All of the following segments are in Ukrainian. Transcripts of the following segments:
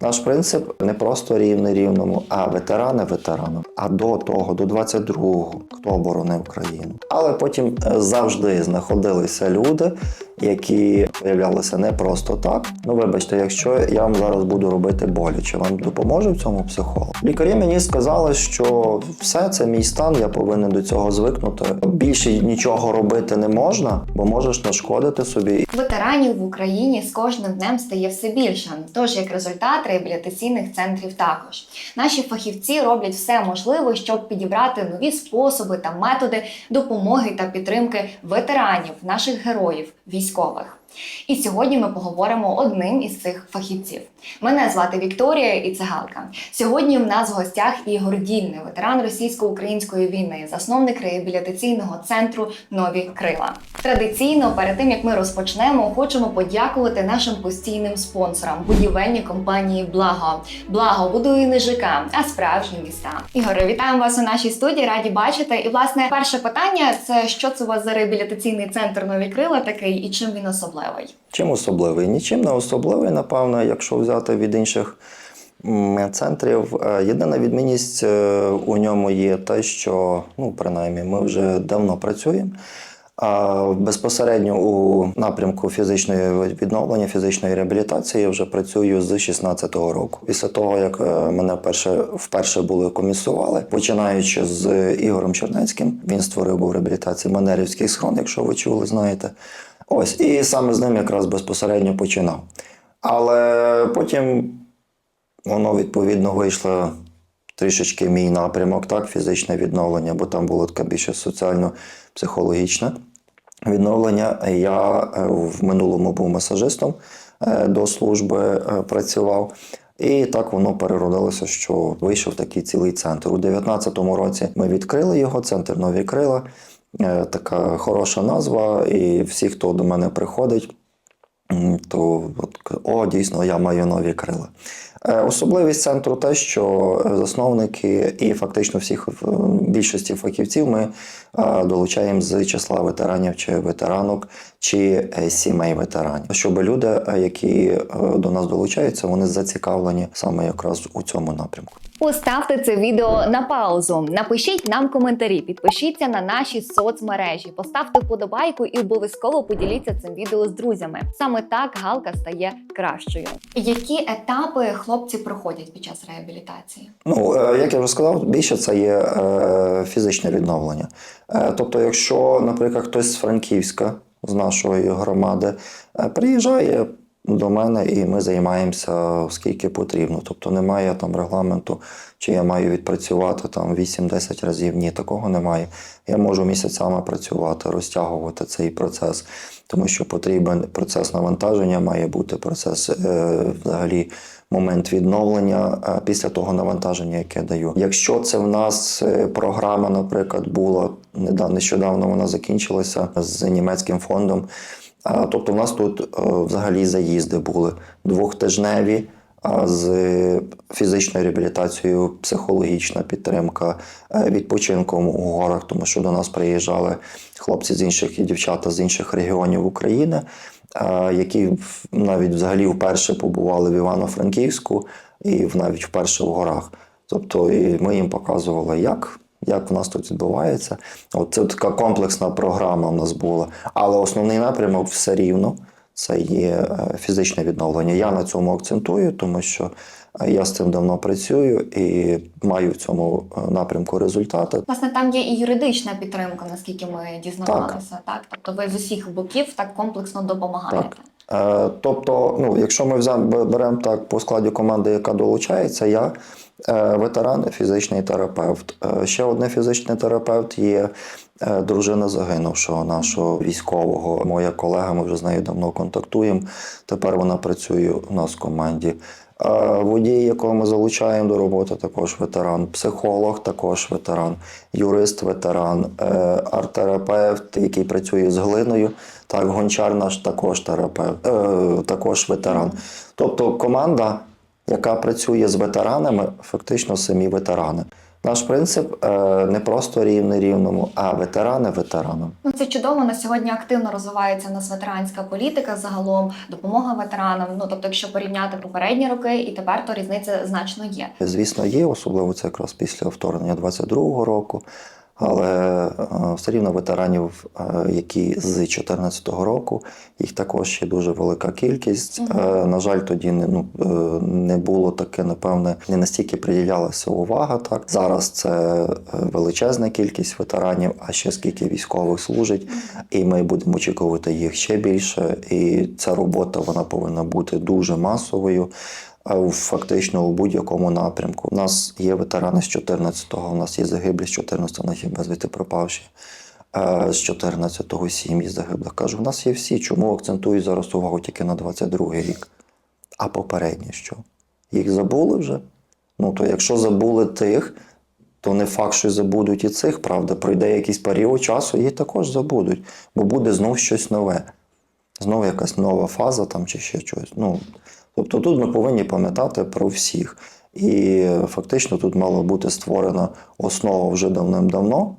Наш принцип не просто рівний рівному, а ветерани ветерану. А до того, до 22-го, хто оборонив країну. Але потім е, завжди знаходилися люди, які виявлялися не просто так. Ну, вибачте, якщо я вам зараз буду робити боляче, вам допоможе в цьому психолог. Лікарі мені сказали, що все це мій стан, я повинен до цього звикнути. Більше нічого робити не можна, бо можеш нашкодити собі. Ветеранів в Україні з кожним днем стає все більше. Тож, як результат, реабілітаційних центрів також. Наші фахівці роблять все можливе, щоб підібрати нові способи та методи допомоги та підтримки ветеранів, наших героїв, військових. І сьогодні ми поговоримо одним із цих фахівців. Мене звати Вікторія і це Галка. Сьогодні в нас в гостях Ігор Дільний, ветеран російсько-української війни, засновник реабілітаційного центру Нові Крила. Традиційно, перед тим як ми розпочнемо, хочемо подякувати нашим постійним спонсорам будівельній компанії Благо. Благо будує не ЖК, а справжні міста. Ігоре, вітаємо вас у нашій студії. Раді бачити. І власне перше питання це що це у вас за реабілітаційний центр Нові Крила такий і чим він особливий? Чим особливий? Нічим не особливий, напевно, якщо взяти від інших центрів. Е, Єдина відмінність е, у ньому є те, що ну, принаймні, ми вже давно працюємо. А безпосередньо у напрямку фізичної відновлення, фізичної реабілітації я вже працюю з 16-го року. Після того, як е, мене вперше, вперше були комісували, починаючи з Ігорем Чернецьким, він створив був реабілітацію Манерівський схрон, якщо ви чули, знаєте. Ось, і саме з ним якраз безпосередньо починав. Але потім воно відповідно вийшло трішечки мій напрямок, так, фізичне відновлення, бо там було таке більше соціально-психологічне відновлення. Я е, в минулому був масажистом е, до служби е, працював. І так воно переродилося, що вийшов такий цілий центр. У 2019 році ми відкрили його, центр Нові Крила. Е, Така хороша назва, і всі, хто до мене приходить, то от, о, дійсно, я маю нові крила. Е, Особливість центру те, що е, засновники і фактично всіх е, більшості фахівців ми долучаємо з числа ветеранів чи ветеранок чи сімей ветеранів, щоб люди, які до нас долучаються, вони зацікавлені саме якраз у цьому напрямку. Поставте це відео на паузу. Напишіть нам коментарі, підпишіться на наші соцмережі, поставте вподобайку і обов'язково поділіться цим відео з друзями. Саме так галка стає кращою. Які етапи хлопці проходять під час реабілітації? Ну, е, як я вже сказав, більше це є е, фізичне відновлення. Е, Тобто, якщо, наприклад, хтось з Франківська, з нашої громади, приїжджає до мене і ми займаємося скільки потрібно. Тобто немає там регламенту, чи я маю відпрацювати там 8-10 разів. Ні, такого немає. Я можу місяцями працювати, розтягувати цей процес, тому що потрібен процес навантаження, має бути процес е, взагалі момент відновлення е, після того навантаження, яке даю. Якщо це в нас е, програма, наприклад, була нещодавно вона закінчилася з німецьким фондом. Тобто, в нас тут е, взагалі заїзди були двохтижневі. З фізичною реабілітацією, психологічна підтримка, е, відпочинком у горах, тому що до нас приїжджали хлопці з інших і дівчата з інших регіонів України, які навіть взагалі вперше побували в Івано-Франківську і навіть вперше в горах. Тобто, і ми їм показували, як, як в нас тут відбувається. От це така комплексна програма в нас була. Але основний напрямок все рівно це є е, фізичне відновлення. Я на цьому акцентую, тому що е, я з цим давно працюю і маю в цьому е, напрямку результати. Власне, там є і юридична підтримка, наскільки ми дізнавалися. Так, тобто ви з усіх боків так комплексно допомагаєте. Е, Тобто, ну, якщо ми беремо так по складі команди, яка долучається, я е, ветеран, фізичний терапевт. Е, Ще один фізичний терапевт є е, дружина загинувшого нашого військового. Моя колега, ми вже з нею давно контактуємо. Тепер вона працює у нас в команді. Водій, якого ми залучаємо до роботи, також ветеран, психолог, також ветеран, юрист, ветеран, арт-терапевт, який працює з глиною. Так, гончар наш також терапевт, також ветеран. Тобто команда, яка працює з ветеранами, фактично самі ветерани. Наш принцип е, не просто рівний рівному, а ветерани ветеранам. Ну це чудово. На сьогодні активно розвивається у нас ветеранська політика загалом, допомога ветеранам. Ну тобто, якщо порівняти попередні роки і тепер, то різниця значно є. Звісно, є, особливо це якраз після вторгнення 22-го року. Але е, все рівно ветеранів, е, які з 2014 року, їх також є дуже велика кількість. Е, На жаль, тоді не, ну, не було таке, напевне, не настільки приділялася увага. Так зараз це величезна кількість ветеранів, а ще скільки військових служить, і ми будемо очікувати їх ще більше. І ця робота вона повинна бути дуже масовою. Фактично у будь-якому напрямку. У нас є ветерани з 14-го, у нас є загиблі з 14-го, у нас є безвісти пропавші. Е, З 14-го сім'ї загиблих. Кажу, у нас є всі. Чому акцентую зараз увагу тільки на 22-й рік? А попередні що? Їх забули вже? Ну, то якщо забули тих, то не факт, що забудуть і цих, правда. Пройде якийсь період часу, їх також забудуть, бо буде знов щось нове. Знову якась нова фаза там чи ще щось. Ну, тобто тут ми повинні пам'ятати про всіх. І фактично тут мала бути створена основа вже давним-давно,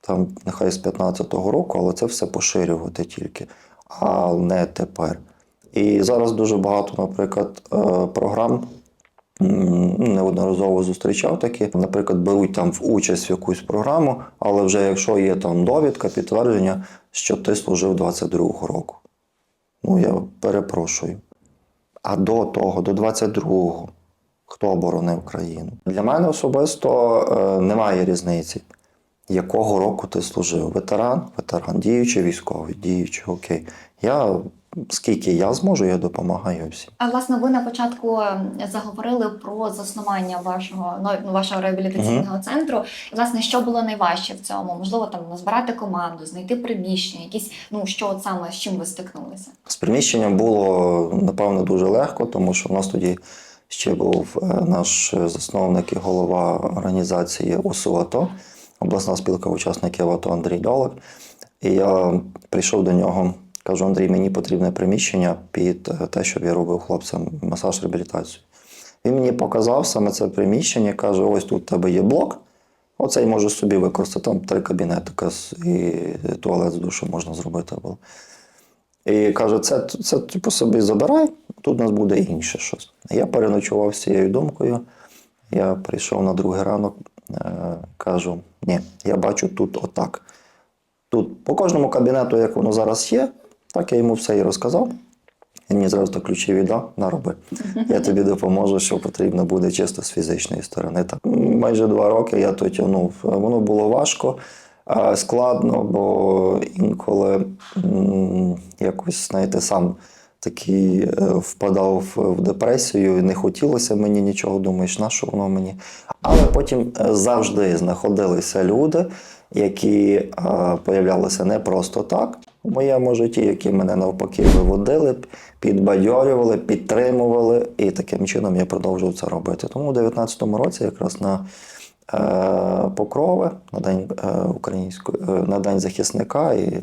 там нехай з 15-го року, але це все поширювати тільки, а не тепер. І зараз дуже багато, наприклад, е, програм. Неодноразово зустрічав такі, наприклад, беруть там в участь в якусь програму, але вже якщо є там довідка, підтвердження, що ти служив 22-го року. Ну, я перепрошую. А до того, до 22-го, хто оборонив країну? Для мене особисто е, немає різниці, якого року ти служив. Ветеран, ветеран, діючий військовий, діючий, окей. Я скільки я зможу, я допомагаю всім. А власне, ви на початку е, заговорили про заснування вашого ну, вашого реабілітаційного центру. І, власне, що було найважче в цьому? Можливо, там назбирати команду, знайти приміщення, якісь ну що от саме з чим ви стикнулися? З приміщенням було напевно дуже легко, тому що в нас тоді ще був е, наш засновник і голова організації ОСУ АТО, обласна спілка учасників АТО Андрій Долик. І я прийшов до нього, кажу: Андрій, мені потрібне приміщення під е, те, щоб я робив хлопцям масаж реабілітацію. Він мені показав саме це приміщення, каже: ось тут у тебе є блок. Оцей можеш собі використати. Там три кабінетика і туалет з душу можна зробити було. І каже, це, це типу собі забирай, тут у нас буде інше щось. Я переночував з цією думкою. Я прийшов на другий ранок, е, кажу: ні, я бачу тут отак. Тут по кожному кабінету, як воно зараз є, так я йому все і розказав. Він мені зразу ключі віддав, нароби. Я тобі допоможу, що потрібно буде чисто з фізичної сторони. Так. Майже два роки я то тягнув. Воно було важко, складно, бо інколи якось, знаєте, сам такий е, впадав в депресію, і не хотілося мені нічого, думаєш, на що воно мені. Але потім е, завжди знаходилися люди, які е, появлялися не просто так у моєму житті, які мене навпаки виводили, підбадьорювали, підтримували, і таким чином я продовжував це робити. Тому у 2019 році, якраз на Покрове, на день української, на день захисника і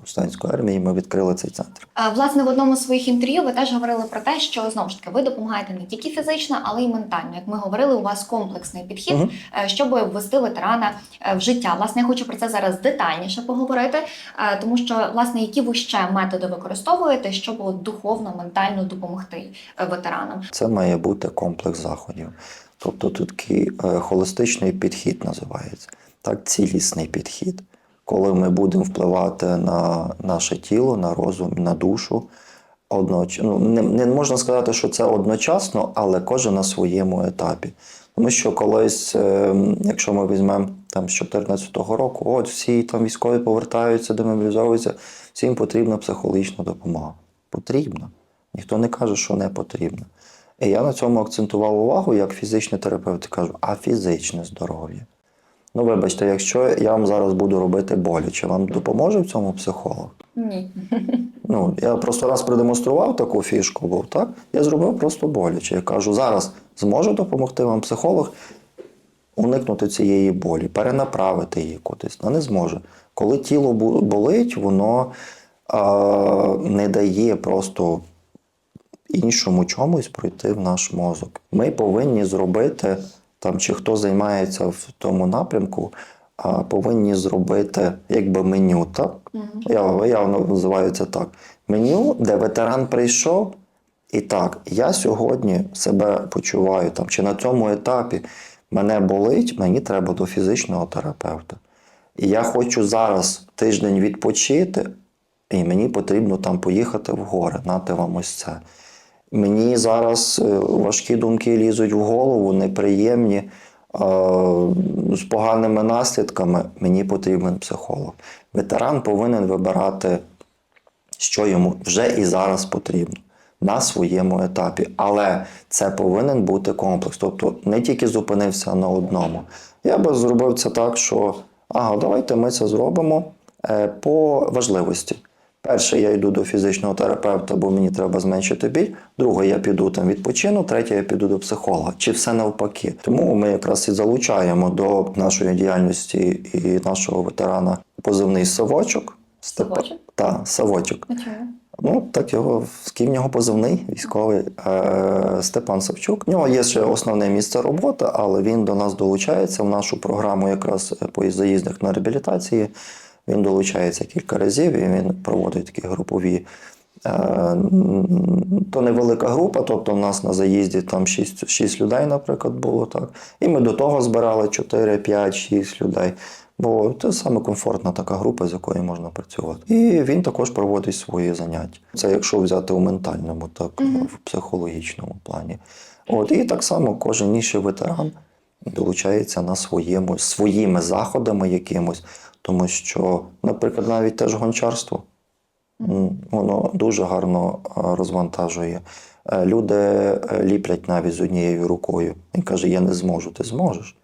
повстанської армії, ми відкрили цей центр. А, Власне, в одному з своїх інтерв'ю ви теж говорили про те, що знову ж таки ви допомагаєте не тільки фізично, але й ментально. Як ми говорили, у вас комплексний підхід, е, щоб ввести ветерана е, в життя. Власне, я хочу про це зараз детальніше поговорити, е, тому що власне які ви ще методи використовуєте, щоб духовно, ментально допомогти ветеранам. Це має бути комплекс заходів. Тобто тут такий холістичний підхід називається, так, цілісний підхід. Коли ми будемо впливати на наше тіло, на розум, на душу. Одноч... Ну, не, не можна сказати, що це одночасно, але кожен на своєму етапі. Тому що колись, е, якщо ми візьмемо там з 2014 року, от всі там військові повертаються, демобілізовуються, всім потрібна психологічна допомога. Потрібна. Ніхто не каже, що не потрібна. І я на цьому акцентував увагу як фізичний терапевт кажу, а фізичне здоров'я. Ну, вибачте, якщо я вам зараз буду робити боляче, вам допоможе в цьому психолог? Ні. Ну, я просто раз продемонстрував таку фішку, був, так? Я зробив просто боляче. Я кажу, зараз зможе допомогти вам психолог уникнути цієї болі, перенаправити її кудись. Ну, не зможе. Коли тіло болить, воно а, не дає просто іншому чомусь пройти в наш мозок. Ми повинні зробити там, чи хто займається в тому напрямку, а, повинні зробити якби меню, так? Я, я називаю це так. Меню, де ветеран прийшов, і так, я сьогодні себе почуваю там, чи на цьому етапі мене болить, мені треба до фізичного терапевта. І я хочу зараз тиждень відпочити, і мені потрібно там поїхати в гори, нати вам ось це. Мені зараз е, важкі думки лізуть в голову, неприємні, е, з поганими наслідками. Мені потрібен психолог. Ветеран повинен вибирати, що йому вже і зараз потрібно на своєму етапі. Але це повинен бути комплекс. Тобто не тільки зупинився на одному. Я би зробив це так, що ага, давайте ми це зробимо е, по важливості. Перше, я йду до фізичного терапевта, бо мені треба зменшити біль. Друге, я піду там відпочину. Третє, я піду до психолога. Чи все навпаки? Тому ми якраз і залучаємо до нашої діяльності і нашого ветерана позивний совочок. Степа- Совочок? Та, совочок. А? Ну, так його в нього позивний військовий е, Степан Савчук. У нього є ще основне місце роботи, але він до нас долучається в нашу програму якраз по заїздах на реабілітації. Він долучається кілька разів і він проводить такі групові. е, То невелика група, тобто в нас на заїзді там 6, 6 людей, наприклад, було так. І ми до того збирали 4, 5, 6 людей. Бо це саме комфортна така група, з якою можна працювати. І він також проводить свої заняття. Це якщо взяти у ментальному, так в психологічному плані. От і так само кожен інший ветеран долучається на своєму своїми заходами якимось, тому що, наприклад, навіть теж гончарство. Воно дуже гарно розвантажує. Е, Люди е, ліплять навіть з однією рукою. Він каже: Я не зможу. Ти зможеш.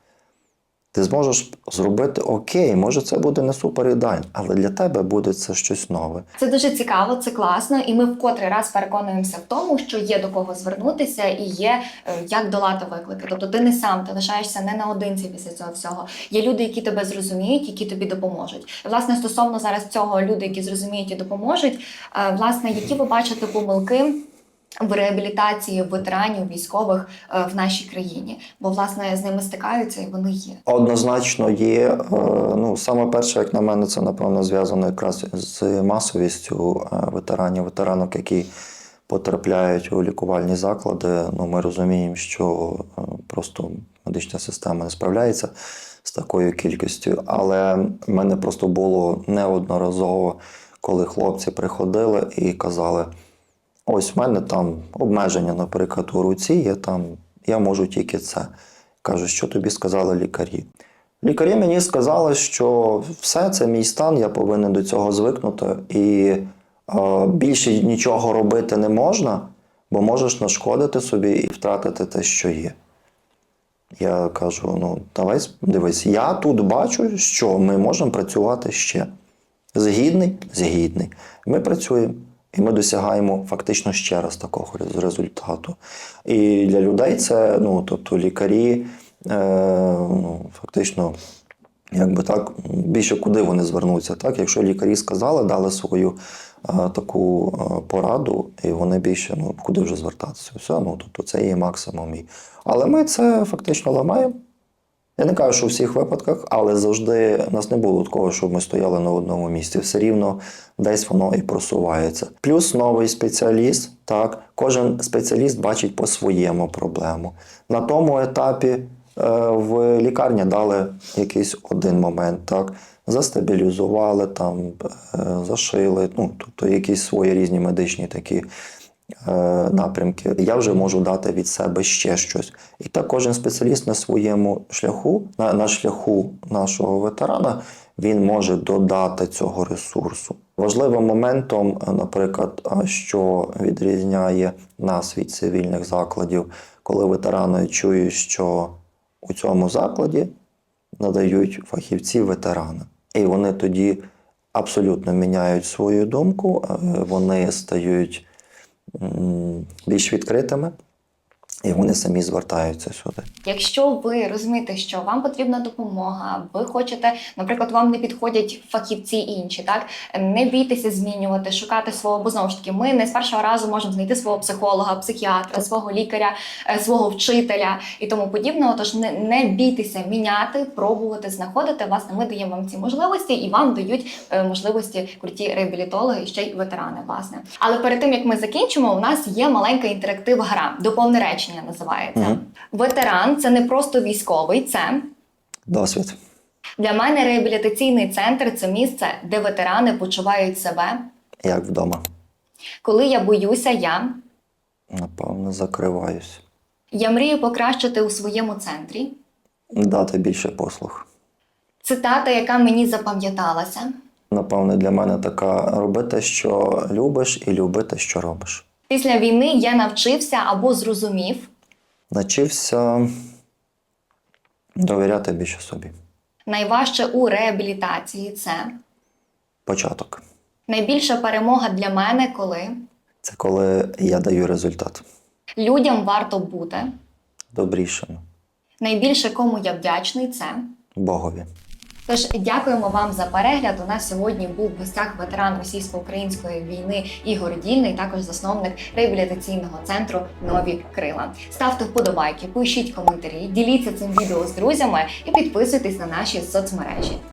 Ти зможеш зробити окей, може це буде не супер ідеально, але для тебе буде це щось нове. Це дуже цікаво, це класно, і ми в котрий раз переконуємося в тому, що є до кого звернутися і є е, як долати виклики. Тобто ти не сам, ти лишаєшся не наодинці після цього всього. Є люди, які тебе зрозуміють, які тобі допоможуть. І, власне, стосовно зараз цього, люди, які зрозуміють і допоможуть, е, власне, які ви бачите помилки. В реабілітації ветеранів військових е, в нашій країні, бо власне з ними стикаються і вони є. Однозначно є. е, Ну, саме перше, як на мене, це напевно зв'язано якраз з масовістю е, ветеранів, ветеранок, які потрапляють у лікувальні заклади. Ну, ми розуміємо, що просто медична система не справляється з такою кількістю. Але в мене просто було неодноразово, коли хлопці приходили і казали. Ось в мене там обмеження, наприклад, у руці є там, я можу тільки це. Кажу, що тобі сказали лікарі. Лікарі мені сказали, що все це мій стан, я повинен до цього звикнути, і е, більше нічого робити не можна, бо можеш нашкодити собі і втратити те, що є. Я кажу: ну, давай дивись, я тут бачу, що ми можемо працювати ще. Згідний, згідний. Ми працюємо. І ми досягаємо фактично ще раз такого результату. І для людей це, ну, тобто лікарі, е, ну, фактично, якби так, більше куди вони звернуться. Так? Якщо лікарі сказали, дали свою е, таку е, пораду, і вони більше, ну, куди вже звертатися? Все, ну, тобто це є максимум. Але ми це фактично ламаємо. Я не кажу, що у всіх випадках, але завжди нас не було такого, щоб ми стояли на одному місці. Все рівно десь воно і просувається. Плюс новий спеціаліст, так, кожен спеціаліст бачить по-своєму проблему. На тому етапі е, в лікарні дали якийсь один момент, так, застабілізували, там, е, зашили, ну, тобто якісь свої різні медичні такі напрямки, я вже можу дати від себе ще щось. І так кожен спеціаліст на своєму шляху, на, на шляху нашого ветерана, він може додати цього ресурсу. Важливим моментом, е, наприклад, що відрізняє нас від цивільних закладів, коли ветерани чують, що у цьому закладі надають фахівці ветерани. І вони тоді абсолютно міняють свою думку, е, вони стають більш відкритими, і вони самі звертаються сюди. Якщо ви розумієте, що вам потрібна допомога, ви хочете, наприклад, вам не підходять фахівці інші, так не бійтеся змінювати, шукати свого, бо знову ж таки, ми не з першого разу можемо знайти свого психолога, психіатра, свого лікаря, е, свого вчителя і тому подібного. Тож не, не бійтеся міняти, пробувати, знаходити. Власне, ми даємо вам ці можливості і вам дають е, можливості круті реабілітологи і ще й ветерани. Власне, але перед тим як ми закінчимо, у нас є маленька інтерактив гра, доповне речення називається. Мгм. Ветеран це не просто військовий, це Досвід. для мене реабілітаційний центр це місце, де ветерани почувають себе. Як вдома. Коли я боюся, я. Напевно, закриваюсь. Я мрію покращити у своєму центрі. Дати більше послуг. Цитата, яка мені запам'яталася. Напевно, для мене така робити, що любиш, і любити, що робиш. Після війни я навчився або зрозумів. Навчився довіряти більше собі. Найважче у реабілітації це Початок. найбільша перемога для мене, коли Це коли я даю результат. людям варто бути. Добрішим. Найбільше кому я вдячний, це Богові. Тож дякуємо вам за перегляд. У нас сьогодні був в гостях ветеран російсько-української війни Ігор Дільний, також засновник реабілітаційного центру Нові Крила. Ставте вподобайки, пишіть коментарі, діліться цим відео з друзями і підписуйтесь на наші соцмережі.